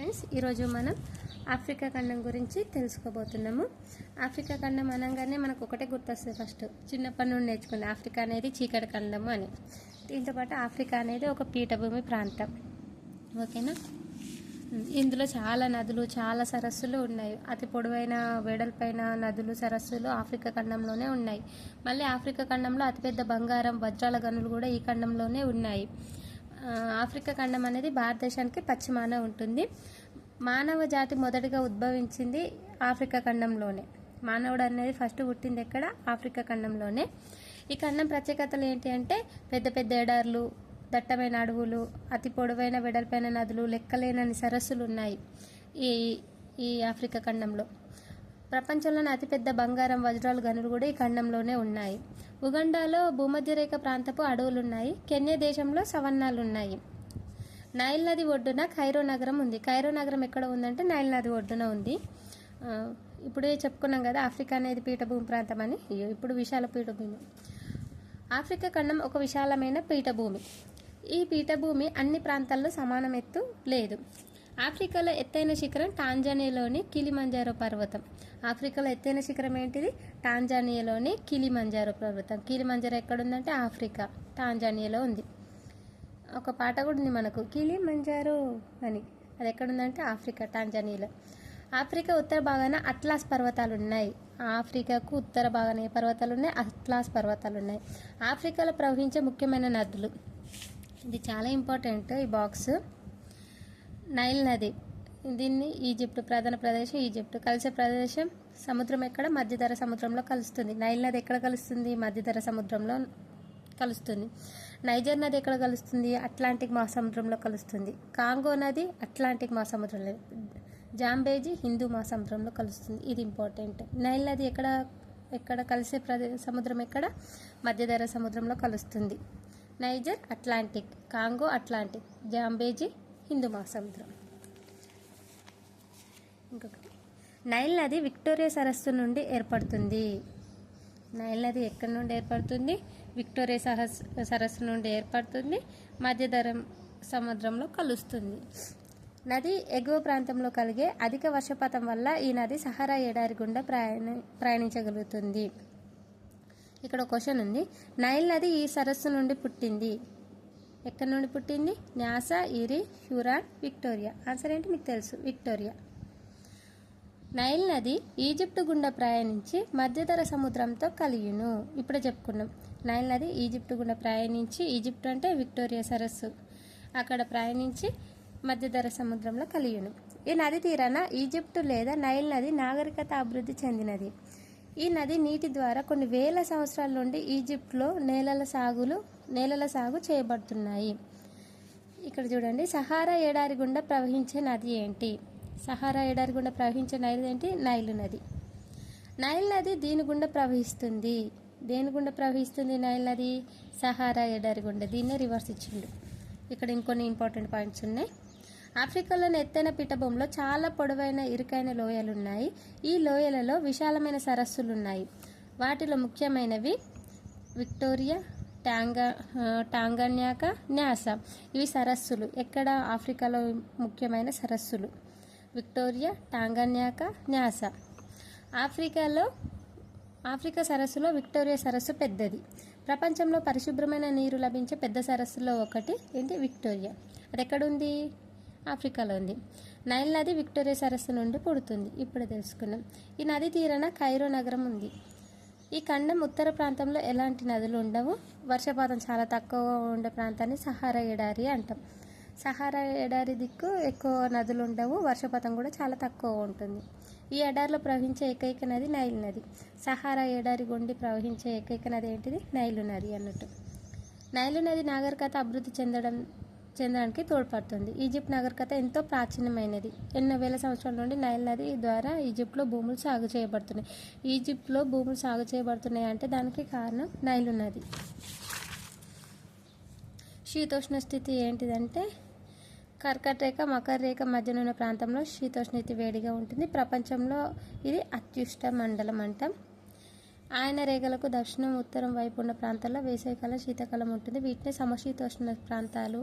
Friends ఈరోజు మనం Africa ఖండం గురించి తెలుసుకోబోతున్నాము. ఆఫ్రికా ఖండం అనగానే మనకు ఒకటే గుర్తొస్తుంది ఫస్ట్. చిన్నప్పటి నుండి నేర్చుకుంది ఆఫ్రికా అనేది చీకటి ఖండము అని. దీంతో పాటు ఆఫ్రికా అనేది ఒక పీఠభూమి ప్రాంతం. ఓకేనా? ఇందులో చాలా నదులు చాలా సరస్సులు ఉన్నాయి. అతి పొడవైన వెడల్పైన నదులు సరస్సులు ఆఫ్రికా ఖండంలోనే ఉన్నాయి. మళ్ళీ ఆఫ్రికా ఖండంలో అతిపెద్ద బంగారం వజ్రాల గనులు కూడా ఈ ఖండంలోనే ఉన్నాయి. ఆఫ్రికా ఖండం అనేది భారతదేశానికి పశ్చిమాన ఉంటుంది. మానవ జాతి మొదటిగా ఉద్భవించింది ఆఫ్రికా ఖండంలోనే. మానవుడు అనేది ఫస్ట్ పుట్టింది ఎక్కడ? ఆఫ్రికా ఖండంలోనే. ఈ ఖండం ప్రత్యేకతలు ఏంటి అంటే పెద్ద పెద్ద ఎడార్లు దట్టమైన అడవులు అతి పొడవైన వెడల్పైన నదులు లెక్కలేనని సరస్సులు ఉన్నాయి ఈ ఈ ఆఫ్రికా ఖండంలో. ప్రపంచంలోని అతిపెద్ద బంగారం వజ్రాలు గనులు కూడా ఈ ఖండంలోనే ఉన్నాయి. ఉగండాలో భూమధ్యరేఖ ప్రాంతపు అడవులు ఉన్నాయి కెన్యా దేశంలో సవన్నాలు ఉన్నాయి నైల్ నది ఒడ్డున ఖైరో నగరం ఉంది. ఖైరో నగరం ఎక్కడ ఉందంటే నైల్ నది ఒడ్డున ఉంది. ఇప్పుడే చెప్పుకున్నాం కదా ఆఫ్రికా అనేది పీఠభూమి ప్రాంతం అని. ఇప్పుడు విశాల పీఠభూమి. ఆఫ్రికా ఖండం ఒక విశాలమైన పీఠభూమి. ఈ పీఠభూమి అన్ని ప్రాంతాల్లో సమానం ఎత్తు లేదు. ఆఫ్రికాలో ఎత్తైన శిఖరం టాంజానియాలోని కిలిమంజారో పర్వతం. ఆఫ్రికాలో ఎత్తైన శిఖరం ఏంటిది? టాంజానియాలోని కిలిమంజారో పర్వతం. కిలిమంజారో ఎక్కడుందంటే ఆఫ్రికా టాంజానియాలో ఉంది. ఒక పాట కూడా ఉంది మనకు. కిలి మంజారో అని. అది ఎక్కడుందంటే ఆఫ్రికా టాంజానియాలో. ఆఫ్రికా ఉత్తర భాగాన అట్లాస్ పర్వతాలు ఉన్నాయి. ఆఫ్రికాకు ఉత్తర భాగాన ఏ పర్వతాలు ఉన్నాయి? అట్లాస్ పర్వతాలు ఉన్నాయి. ఆఫ్రికాలో ప్రవహించే ముఖ్యమైన నదులు. ఇది చాలా ఇంపార్టెంట్ ఈ బాక్స్. నైల్ నది. దీన్ని ఈజిప్ట్ ప్రధాన ప్రదేశం ఈజిప్ట్ కలిసే ప్రదేశం. సముద్రం ఎక్కడ? మధ్యధర సముద్రంలో కలుస్తుంది. నైల్ నది ఎక్కడ కలుస్తుంది? మధ్యధర సముద్రంలో కలుస్తుంది. నైజర్ నది ఎక్కడ కలుస్తుంది? అట్లాంటిక్ మహాసముద్రంలో కలుస్తుంది. కాంగో నది అట్లాంటిక్ మహాసముద్రంలో జాంబేజీ హిందూ మహాసముద్రంలో కలుస్తుంది. ఇది ఇంపార్టెంట్. నైల్ నది ఎక్కడ ఎక్కడ కలిసే ప్రదే సముద్రం ఎక్కడ? మధ్యధర సముద్రంలో కలుస్తుంది. Niger Atlantic Congo Atlantic Zambezi Hindu మహాసముద్రం ఇంకొకటి. నైల్ నది విక్టోరియా సరస్సు నుండి ఏర్పడుతుంది. నైల్ నది ఎక్కడి నుండి ఏర్పడుతుంది? విక్టోరియా సహస్ సరస్సు నుండి ఏర్పడుతుంది. మధ్యధరం సముద్రంలో కలుస్తుంది. నది ఎగువ ప్రాంతంలో కలిగే అధిక వర్షపాతం వల్ల ఈ నది సహారా ఎడారి గుండా ప్రయాణ ప్రయాణించగలుగుతుంది. ఇక్కడ క్వశ్చన్ ఉంది. నైల్ నది ఈ సరస్సు నుండి పుట్టింది. ఎక్కడి నుండి పుట్టింది? న్యాసా ఇరి హ్యూరాన్ విక్టోరియా. ఆన్సర్ ఏంటి? మీకు తెలుసు. విక్టోరియా. నైల్ నది ఈజిప్టు గుండా ప్రయాణించి మధ్యధర సముద్రంతో కలియును. ఇప్పుడే చెప్పుకున్నాం. నైల్ నది ఈజిప్టు గుండా ప్రయాణించి ఈజిప్ట్ అంటే విక్టోరియా సరస్సు. అక్కడ ప్రయాణించి మధ్యధర సముద్రంలో కలియును. ఈ నది తీరాన ఈజిప్టు లేదా నైల్ నది నాగరికత అభివృద్ధి చెందినది. ఈ నది నీటి ద్వారా కొన్ని వేల సంవత్సరాల నుండి ఈజిప్ట్లో నేలల సాగులు నేలల సాగు చేయబడుతున్నాయి. ఇక్కడ చూడండి సహారా ఎడారి గుండా ప్రవహించే నది ఏంటి? సహారా ఎడారి గుండా ప్రవహించే నది ఏంటి? నైలు నది. నైల్ నది దీని గుండా ప్రవహిస్తుంది. దేని గుండా ప్రవహిస్తుంది నైల్ నది? సహారా ఎడారి గుండా. దీన్నే రివర్స్ ఇచ్చిండు. ఇక్కడ ఇంకొన్ని ఇంపార్టెంట్ పాయింట్స్ ఉన్నాయి. ఆఫ్రికాలోని ఎత్తైన పీఠభూమిలో చాలా పొడవైన ఇరుకైన లోయలు ఉన్నాయి ఈ లోయలలో విశాలమైన సరస్సులు ఉన్నాయి వాటిలో ముఖ్యమైనవి విక్టోరియా టాంగా టాంగన్యాక న్యాస. ఇవి సరస్సులు. ఎక్కడ? ఆఫ్రికాలో ముఖ్యమైన సరస్సులు. Victoria Tanganyika Nyasa. ఆఫ్రికాలో ఆఫ్రికా సరస్సులో విక్టోరియా సరస్సు పెద్దది. ప్రపంచంలో పరిశుభ్రమైన నీరు లభించే పెద్ద సరస్సులో ఒకటి ఏంటి? విక్టోరియా. అది ఎక్కడుంది? ఆఫ్రికాలో ఉంది. నైల్ నది విక్టోరియా సరస్సు నుండి పుడుతుంది. ఇప్పుడు తెలుసుకున్నాం ఈ నది తీరాన కైరో నగరం ఉంది. ఈ ఖండం ఉత్తర ప్రాంతంలో ఎలాంటి నదులు ఉండవు? వర్షపాతం చాలా తక్కువ ఉండే ప్రాంతాన్ని సహారా ఎడారి అంటాం. సహారా ఎడారి దిక్కు ఎక్కువ నదులు ఉండవు వర్షపాతం కూడా చాలా తక్కువ ఉంటుంది. ఈ ఎడారిలో ప్రవహించే ఏకైక నది నైల్ నది. సహారా ఎడారి గుండి ప్రవహించే ఏకైక నది ఏంటిది? నైలు నది అన్నట్టు. నైలు నది నాగరికత అభివృద్ధి చెందడం చెందడానికి తోడ్పడుతుంది. ఈజిప్ట్ నాగరికత ఎంతో ప్రాచీనమైనది. ఎన్నో వేల సంవత్సరాల నుండి నైల్ నది ద్వారా ఈజిప్ట్లో భూములు సాగు చేయబడుతున్నాయి. ఈజిప్ట్లో భూములు సాగు చేయబడుతున్నాయి అంటే దానికి కారణం నైలు నది. శీతోష్ణ స్థితి ఏంటిదంటే కర్కట రేఖ మకర రేఖ మధ్యనున్న ప్రాంతంలో శీతోష్ణితి వేడిగా ఉంటుంది. ప్రపంచంలో ఇది అత్యుష్ట మండలం అంటాం. ఆయన రేఖలకు దక్షిణం ఉత్తరం వైపు ఉన్న ప్రాంతాల్లో వేసవికాలం శీతాకాలం ఉంటుంది. వీటిని సమశీతోష్ణ ప్రాంతాలు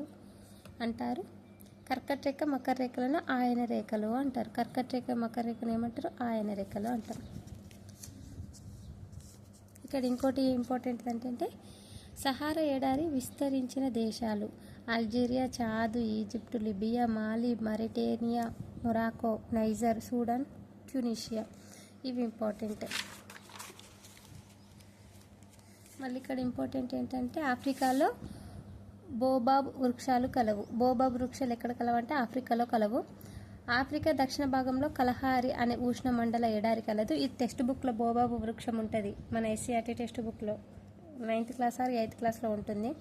అంటారు. కర్కట రేఖ మకర రేఖలను ఆయన రేఖలు అంటారు. కర్కట రేఖ మకర రేఖను ఏమంటారు? ఆయన రేఖలు అంటారు. ఇక్కడ ఇంకోటి ఇంపార్టెంట్ ఏంటంటే సహారా ఎడారి విస్తరించిన దేశాలు Algeria Chad Egypt Libya Mali Mauritania Morocco Niger Sudan Tunisia. ఇవి ఇంపార్టెంట్. మళ్ళీ ఇక్కడ ఇంపార్టెంట్ ఏంటంటే ఆఫ్రికాలో బోబాబ్ వృక్షాలు కలవు. బోబాబ్ వృక్షాలు ఎక్కడ కలవంటే ఆఫ్రికాలో కలవు. ఆఫ్రికా దక్షిణ భాగంలో కలహారి అనే ఉష్ణమండల ఎడారి కలదు. ఈ టెక్స్ట్ బుక్లో బోబాబు వృక్షం ఉంటుంది. మన ఎస్సీఆర్టీ టెక్స్ట్ బుక్లో నైన్త్ క్లాస్ ఆర్ ఎయిత్ క్లాస్లో ఉంటుంది.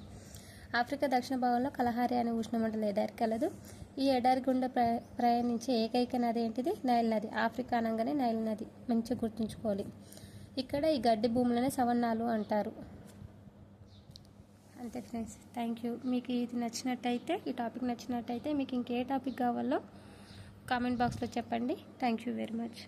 ఆఫ్రికా దక్షిణ భాగంలో కలహారి అనే ఉష్ణమండల ఎడారి కలదు. ఈ ఎడారి గుండా ప్ర ప్రయాణించే ఏకైక నది ఏంటిది? నైల్ నది. ఆఫ్రికా అనగానే నైల్ నది. మంచిగా గుర్తుంచుకోవాలి. ఇక్కడ ఈ గడ్డి భూములనే సవన్నాలు అంటారు. అంతే ఫ్రెండ్స్. థ్యాంక్ యూ మీకు ఇది నచ్చినట్టయితే ఈ టాపిక్ నచ్చినట్టయితే మీకు ఇంకే టాపిక్ కావాలో కామెంట్ బాక్స్లో చెప్పండి. Thank you very much